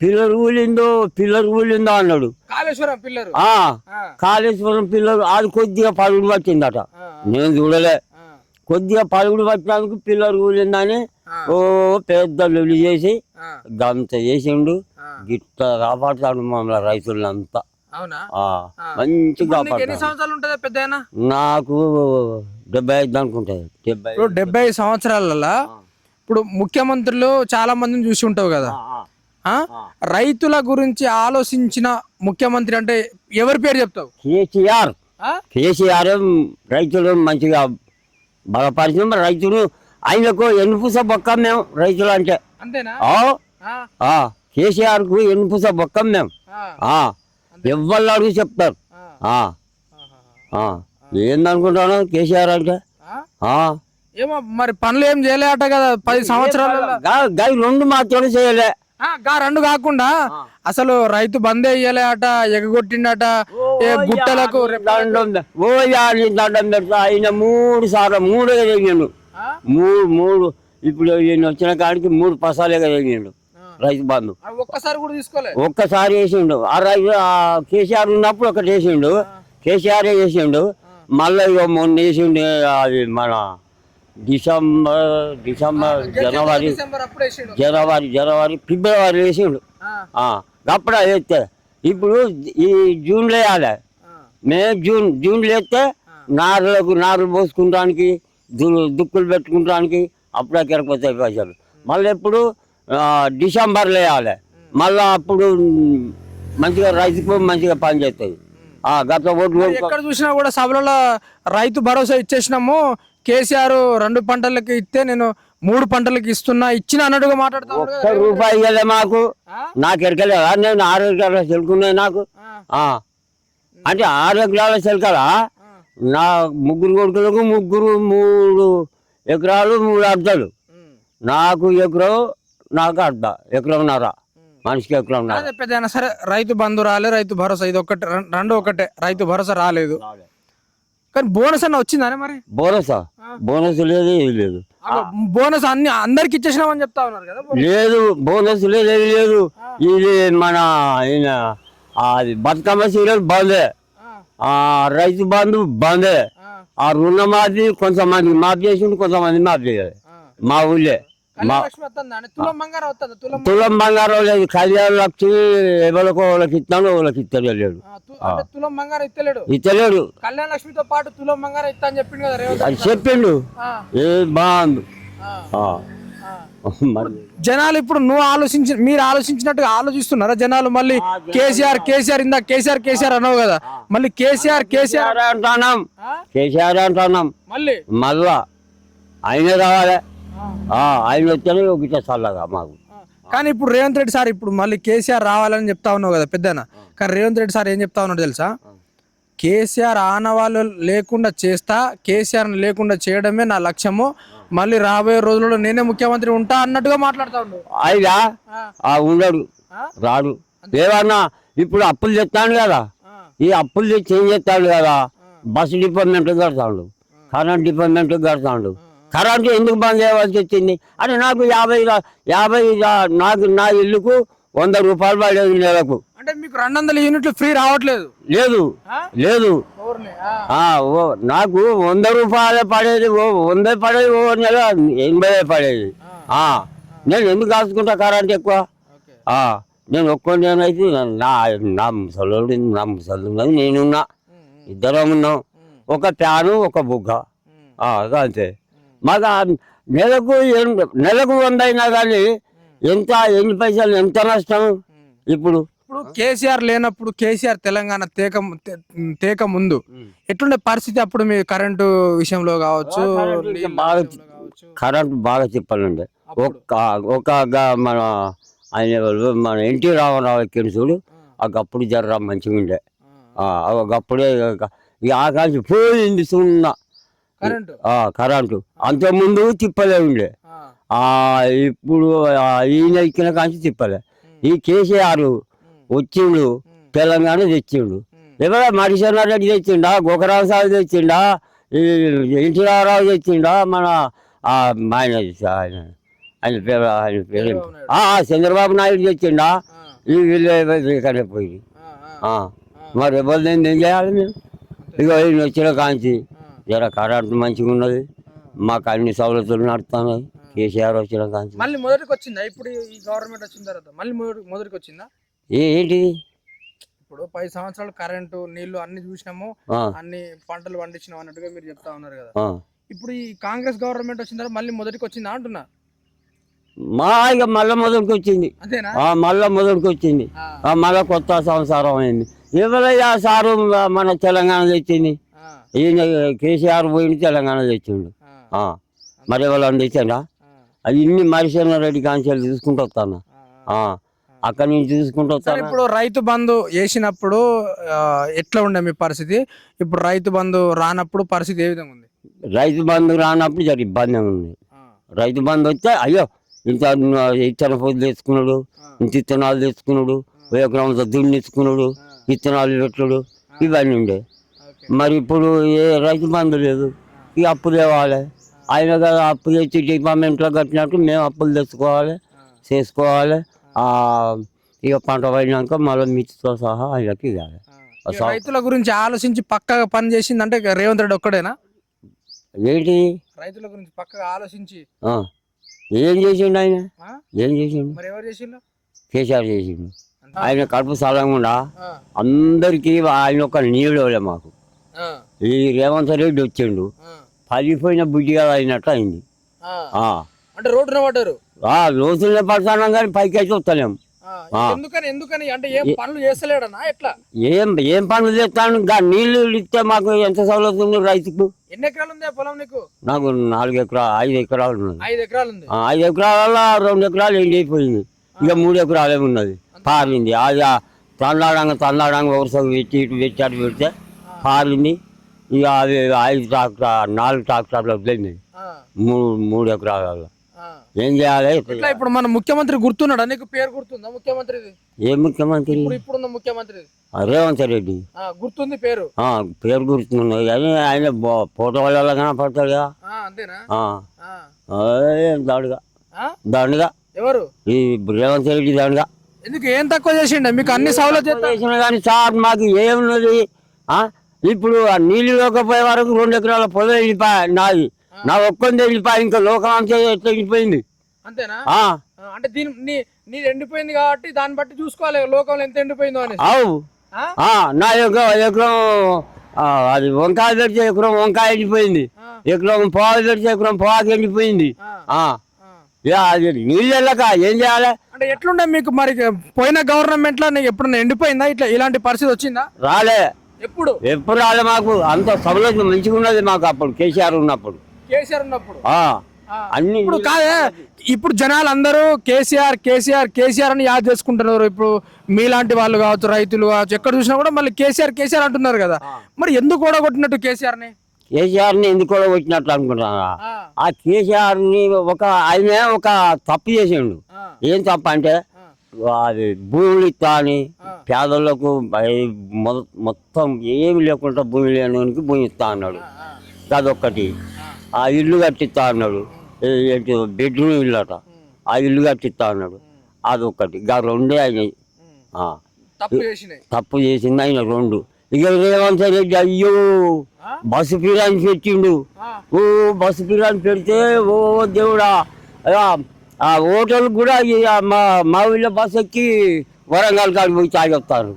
పిల్లలు ఊలిందో పిల్లలు ఊలిందో అన్నాడు. కాళేశ్వరం పిల్లరు కాళేశ్వరం పిల్లలు అది కొద్దిగా పలుగుడు పట్టిందట. నేను చూడలే. కొద్దిగా పలుగుడు పట్టినందుకు పిల్లలు ఊలిందని ఓ పెద్ద లొల్లి చేసి గంత చేసిండు. గిట్ట కాపాడుతాడు మమ్మల్ని రైతులంతా. మంచిగా నీకు సంవత్సరాలు డెబ్బై ఐదు అనుకుంటాయి డెబ్బై ఐదు సంవత్సరాలలో? ఇప్పుడు ముఖ్యమంత్రులు చాలా మందిని చూసి ఉంటావు కదా? రైతుల గురించి ఆలోచించిన ముఖ్యమంత్రి అంటే ఎవరి పేరు చెప్తావు? కేసీఆర్? కేసీఆర్ రైతులు మంచిగా బలపరిచిన రైతులు. ఆయనకు ఎన్నుపుస బొక్క మేము రైతులు అంటే. ఆ, కేసీఆర్కు ఎన్నుపుస బొక్క మేము. ఎవ్వరు అడుగు చెప్తారు. ఏందనుకుంటాను కేసీఆర్ అంటే. ఏమో మరి పనులు ఏం చేయలే అట కదా పది సంవత్సరాలలో. గా- గా ఈ రెండు మాత్రం చేయలే. గా రెండు కాకుండా అసలు రైతు బంద్ అయ్యలే అట ఎగగొట్టిండట ఏ గుట్టలకు ఓ దండం ఆయన మూడు సార్లు మూడు ఆ? మూడు మూడు. ఇప్పుడు ఈయన వచ్చిన కాడికి మూడు జరిగిండు ఆ. రైతు బంధు. ఒక్కసారి కూడా తీసుకోలే? ఒక్కసారి వేసిండు. ఆ రైతు ఆ కేసీఆర్ ఉన్నప్పుడు ఒకటి వేసిండు. కేసీఆర్ వేసిండు. మళ్ళీ మొన్న వేసిండు అది మన డిసెంబర్ డిసెంబర్ జనవరి జనవరి జనవరి ఫిబ్రవరి వేసిండు. అప్పుడు వేస్తే ఇప్పుడు ఈ జూన్లో వేయాలి మే జూన్ జూన్లో వేస్తే నారులకు నారులు పోసుకుంటానికి దు- దుక్కులు పెట్టుకుంటానికి అప్పుడే కెరకపోతాయి పైసలు. మళ్ళీ ఎప్పుడు ఆ, డిసెంబర్లో వేయాలి మళ్ళీ అప్పుడు మంచిగా రైతుకు మంచిగా పని చేస్తుంది ఆ, గత ఓట్లు ఎక్కడ చూసినా కూడా సభలలో రైతు భరోసా ఇచ్చేసినాము కేసీఆర్ రెండు పంటలకి ఇస్తే నేను మూడు పంటలకి ఇస్తున్నా ఇచ్చిన అన్నట్టుగా మాట్లాడుతా ఉన్నాడు ఒక్క కదా. రూపాయి ఇవ్వలే మాకు? నాకు ఎరకలేదా? నేను ఆరు ఎకరాల చెలుకున్నాయి నాకు. అంటే ఆరు ఎకరాల చెలకలా నా ముగ్గురు కొడుకులకు ముగ్గురు మూడు ఎకరాలు మూడు అర్ధాలు ఉమ్, నాకు ఎకరం నాకు అర్ధ ఎకరంన్నర. మనిషికి అదే పెద్ద సరే రైతు బంధు రాలే రైతు భరోసా. ఇది ఒకటి రెండు ఒకటే. రైతు భరోసా రాలేదు. కానీ బోనస్ అన్న వచ్చిందానే మరి? బోనసా? బోనస్ లేదు ఏది లేదు. బోనస్ అన్ని అందరికి ఇచ్చేసినామని చెప్తా ఉన్నారు కదా లేదు బోనస్ లేదు ఏది లేదు. ఇది మన అది బతుకమ్మ సీరియల్ బందే. రైతు బంధు బందే. ఆ, రుణమాఫీ కొంతమంది మాఫీ చేసిండు కొంతమంది మాఫీ చేయలేదు ఆ. మా ఊళ్ళే. తులం బంగారం లేదు కళ్యాణ లక్ష్మి ఎవరికో వాళ్ళకి ఇస్తాను వాళ్ళకి ఇస్తాడు లేడు ఆ, తు- అంటే తులం బంగారం ఇస్తలేడు. ఇస్తలేడు. కళ్యాణ లక్ష్మితో పాటు తులం బంగారం ఇస్తా అని చెప్పిండు కదా చెప్పిండు. ఆ, ఏ బాగుంది జనాలు ఇప్పుడు నువ్వు ఆలోచించి మీరు ఆలోచించినట్టుగా ఆలోచిస్తున్నారా జనాలు? మళ్ళీ కేసీఆర్ కేసీఆర్ ఇందా? కేసీఆర్ కేసీఆర్ అన్నావు కదా. మళ్ళీ కేసీఆర్ కేసీఆర్ కేసీఆర్ అంటున్నాం? కేసీఆర్ అంటున్నాం. మళ్ళీ? మళ్ళా. ఆయనే రావాలి. ఆయన చల్లగా మాకు. కానీ ఇప్పుడు రేవంత్ రెడ్డి సార్ ఇప్పుడు మళ్ళీ కేసీఆర్ రావాలని చెప్తా ఉన్నావు కదా పెద్దన. కానీ రేవంత్ రెడ్డి సార్ ఏం చెప్తా ఉన్నాడు తెలుసా? కేసీఆర్ ఆనవాళ్ళు లేకుండా చేస్తా కేసీఆర్ లేకుండా చేయడమే నా లక్ష్యము. మళ్ళీ రాబోయే రోజుల్లో నేనే ముఖ్యమంత్రి ఉంటా అన్నట్టుగా మాట్లాడుతా ఆ. ఉండడు? రాడు. ఏమన్నా ఇప్పుడు అప్పులు తెస్తాను కదా. ఈ అప్పులు తెచ్చి ఏం చేస్తాడు కదా? బస్సు డిపార్ట్మెంట్ కడతాడు. కరెంట్ డిపార్ట్మెంట్ కడతాడు. కరెంట్ ఎందుకు బంద్ చేయవలసి వచ్చింది? అంటే నాకు యాభై యాభై నాకు నా ఇల్లుకు వంద రూపాయలు పడేది నెలకు. అంటే మీకు రెండు వందల యూనిట్లు ఫ్రీ రావట్లేదు. లేదు? లేదు. నాకు వంద రూపాయలే పడేది ఓ వంద పడేది ఓ నెల ఎనభై పడేది. ఆ, నేను ఎందుకు కాసుకుంటా కరెంట్ ఎక్కువ? నేను ఒక్క నేనైతే నా నా ముసలోడు నా ముసలు నేనున్నా. ఇద్దరం ఉన్నాం. ఒక ప్యాను ఒక బుగ్గ. అంతే మాకు నెలకు నెలకు వంద అయినా కానీ ఎంత ఎన్ని పైసలు ఎంత నష్టం. ఇప్పుడు ఇప్పుడు కేసీఆర్ లేనప్పుడు కేసీఆర్ తెలంగాణ తేక తేక ముందు ఎట్లుండే పరిస్థితి అప్పుడు మీ కరెంటు విషయంలో కావచ్చు బాగా కరెంట్ బాగా చెప్పాలండి. ఒక ఒక మన ఆయన మన ఎన్టీ రామారావు ఆ గప్పుడు జర్ర మంచిగా ఉండే ఇక ఆకాశం పోయింది సున్నా. కరెంటు? ఆ, కరెంటు. అంతకుముందు తిప్పలే ఉండే. ఇప్పుడు ఈయన ఎక్కిన కాంచి తిప్పలే. ఈ కేసీఆర్ వచ్చిండు తెలంగాణ తెచ్చిండు. ఎవరో మరిశన్నారెడ్డి తెచ్చిండా గోకరావు సాగు తెచ్చిండా ఎన్టీ రామారావు తెచ్చిండా మన ఆ, ఆయన ఆయన ఆయన పేరు ఆయన పేరు చంద్రబాబు నాయుడు. తెచ్చిండా వీళ్ళు పోయి. మరి ఎవరిని ఏం చేయాలి మేము ఇక వచ్చిన కాంచి. జర కరెంటు మంచిగా ఉన్నది. మాకు అన్ని సౌలతులు నడుస్తున్నాయి. కేసీఆర్ వచ్చిన కాంచి మళ్ళీ మొదటికి వచ్చిందా? ఇప్పుడు ఈ గవర్నమెంట్ వచ్చిన తర్వాత మళ్ళీ మొదటి మొదటికి వచ్చిందా? ఏంటిది? ఇప్పుడు పది సంవత్సరాలు కరెంటు నీళ్ళు అన్ని చూసినాము. అన్ని పంటలు పండించినాం అన్నట్టుగా మీరు చెప్తా ఉన్నారు కదా. ఇప్పుడు ఈ కాంగ్రెస్ గవర్నమెంట్ వచ్చిన తర్వాత మళ్ళీ మొదటికి వచ్చిందా అంటున్నా? మా ఇక మళ్ళా మొదటికి వచ్చింది. మళ్ళా మొదటికి వచ్చింది. మళ్ళా కొత్త సంసారం అయింది. ఎవరయ్యా సారు మన తెలంగాణ తెచ్చింది? ఈయన కేసీఆర్ పోయింది తెలంగాణ తెచ్చిండు. మరి ఎవరు తెచ్చిండా? ఆ, అది ఇన్ని మరిశన్న రెడ్డి కాంచెలు చూసుకుంటూ వస్తాను? అక్కడి నుంచి చూసుకుంటూ వస్తాను? ఇప్పుడు రైతు బంధు వేసినప్పుడు ఎట్లా ఉండే మీ పరిస్థితి? ఇప్పుడు రైతు బంధు రానప్పుడు పరిస్థితి ఏ విధంగా ఉంది? రైతు బంధు రానప్పుడు జర ఇబ్బంది ఉంది. రైతు బంధు వస్తే అయ్యో ఇంత ఇత్తన పొద్దు తెచ్చుకున్నాడు ఇంత ఇత్తనాలు తెచ్చుకున్నాడు ఒక ఎకరంతో దున్నిచ్చుకున్నాడు ఇత్తనాలు పెట్టుడు ఇవన్నీ ఉండే. మరి ఇప్పుడు ఏ రైతు బంధు లేదు. ఇక అప్పు తేవాలి. ఆయన కదా అప్పు తెచ్చి డిపార్ట్మెంట్లో కట్టినట్టు మేము అప్పులు తెచ్చుకోవాలి చేసుకోవాలి. ఆ, ఇక పంట పడినాక మళ్ళీ మిర్చితో సహా ఆయనకి ఇవ్వాలి. ఈ రైతుల గురించి ఆలోచించి పక్కగా పని చేసింది అంటే రేవంత్ రెడ్డి ఒక్కడేనా? ఏంటి? రైతుల గురించి పక్కగా ఆలోచించి. ఏం చేసిండు ఆయన? ఏం చేసిండు? మరి ఎవరు చేసిండు? కేసీఆర్ చేసిండు? ఆయన కడుపు సలంగా అందరికీ ఆయన ఒక నీళ్ళు మాకు. ఈ రేవంత్ రెడ్డి వచ్చిండు. పలిపోయిన బుద్ధిగా అయినట్టు అయింది. అంటే రోడ్డున పడ్డారు? ఆ రోజులే పడతాం కానీ పైకి అయితే వస్తలేం. ఆ, ఆ. ఎందుకని ఎందుకని? అంటే ఏం పనులు చేస్తలేడనా ఎట్లా? ఏం ఏం పనులు చేస్తాను? నీళ్ళు ఇస్తే మాకు ఎంత సౌలభ్యం ఉంది రైతుకు? ఎన్ని ఎకరాలు ఉంది పొలం నీకు? నాకు నాలుగు ఎకరాలు ఐదు ఎకరాలు ఉన్నది ఐదు ఎకరాలు ఉంది. ఐదు ఎకరాల రెండు ఎకరాలు ఎండిపోయింది ఇక మూడు ఎకరాలే ఉన్నది. పారింది. అది తన్నాడంగా తన్నాడంగా ఒకసారి పెట్టి ఇటు పెట్టి అటు పెడితే పారింది ఇక అవి ఐదు ట్రాక్టర్ నాలుగు ట్రాక్టర్లు వదిలింది మూడు మూడు ఎకరాలలో. ఏం చేయాలి? ఎట్లా ఇప్పుడు మన ముఖ్యమంత్రి గుర్తున్నాడా? నీకు పేరు గుర్తుందా ముఖ్యమంత్రిది? ఏ ముఖ్యమంత్రి? ఇప్పుడు ఇప్పుడున్న ముఖ్యమంత్రిది. ఆ, రేవంత్ రెడ్డి. గుర్తుంది పేరు. పేరు గుర్తున్నది కానీ ఆయన ఫోటో వల్ల కనపడతాడు కదా. దాడుగా? దండగా? ఎవరు? ఈ రేవంత్ రెడ్డి దండగా? ఎందుకు? ఏం తక్కువ చేసిండే? మీకు అన్ని సౌలభ్యం చేసిన కానీ సార్ మాకు ఏమున్నది? ఆ? ఇప్పుడు ఆ నీళ్ళు లేకపోయే వరకు రెండు ఎకరాల పొలం వెళ్ళిపోయా నాది నా ఒక్కొంది వెళ్ళిపోయి ఇంకా లోకం అంతా వెళ్ళిపోయింది? అంతేనా? ఆ, అంటే దీని నీ ఎండిపోయింది కాబట్టి దాన్ని బట్టి చూసుకోవాలి లోకంలో ఎంత ఎండిపోయిందో అని అవు. ఆ? నా యొక్క ఎకరం ఆ, అది వంకాయ పెడితే ఎకరం వంకాయ వెళ్ళిపోయింది ఎకరం పొగాకు పెడితే ఎకరం పొగాకు వెళ్ళిపోయింది ఆ. ఇక అది నీళ్ళు వెళ్ళక ఏం చేయాలి? అంటే ఎట్లుండే మీకు మరి పోయిన గవర్నమెంట్లో నీకు ఎప్పుడన్నా ఎండిపోయిందా? ఇట్లా ఇలాంటి పరిస్థితి వచ్చిందా? రాలే. ఎప్పుడు? ఎప్పుడు రాలే మాకు. అంత సౌలభ్యం మంచిగా ఉన్నది మాకు అప్పుడు కేసీఆర్ ఉన్నప్పుడు. కేసీఆర్ ఉన్నప్పుడు. అన్ని ఇప్పుడు కాదే ఇప్పుడు జనాలు అందరూ కేసీఆర్ కేసీఆర్ కేసీఆర్ అని యాద్ చేసుకుంటున్నారు. ఇప్పుడు మీలాంటి వాళ్ళు కావచ్చు రైతులు కావచ్చు ఎక్కడ చూసినా కూడా మళ్ళీ కేసీఆర్ కేసీఆర్ అంటున్నారు కదా. మరి ఎందుకు ఓడగొట్టినట్టు కేసీఆర్ని కేసీఆర్ని ఎందుకు కూడా వచ్చినట్లు అనుకుంటున్నా ఆ, ఆ కేసీఆర్ని ఒక ఆయన ఒక తప్పు చేసిండు. ఏం తప్పు అంటే అది అని ఆ. పేదలకు మొత్తం ఏమి లేకుండా భూమి లేనికి భూమి ఇస్తా అన్నాడు. అదొక్కటి. ఆ. ఇల్లు కట్టిస్తా అన్నాడు. బెడ్రూమ్ ఇల్లు అట ఆ ఇల్లు కట్టిస్తా అన్నాడు. అదొక్కటి. ఇంకా రెండే అయినాయి. తప్పు చేసింది ఆయన రెండు. ఇక రేవంత్ రెడ్డి అయ్యో? బస్సు పీరాని పెట్టిండు. ఓ బస్సు పీరాని పెడితే ఓ దేవుడా. ఆ హోటల్ కూడా మా మా ఊళ్ళో బస్సు ఎక్కి వరంగల్ కాడికి పోయి తాగొస్తారు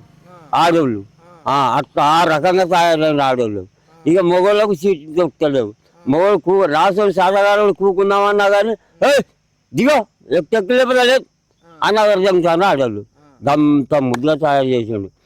ఆడోళ్ళు. ఆ, అట్లా ఆ రకంగా తాగలేదు ఆడోళ్ళు. ఇక మొగోళ్ళకు సీట్ దొరుకుతలేవు. మొగోళ్ళు కూ రాసోళ్ళు సాధారణ కూకుందామన్నా కానీ ఏ దిగో ఎక్కలేపలేదు అన్నగారు చెప్తాను ఆడోళ్ళు. గంత ముద్ర తయారు చేసిండు.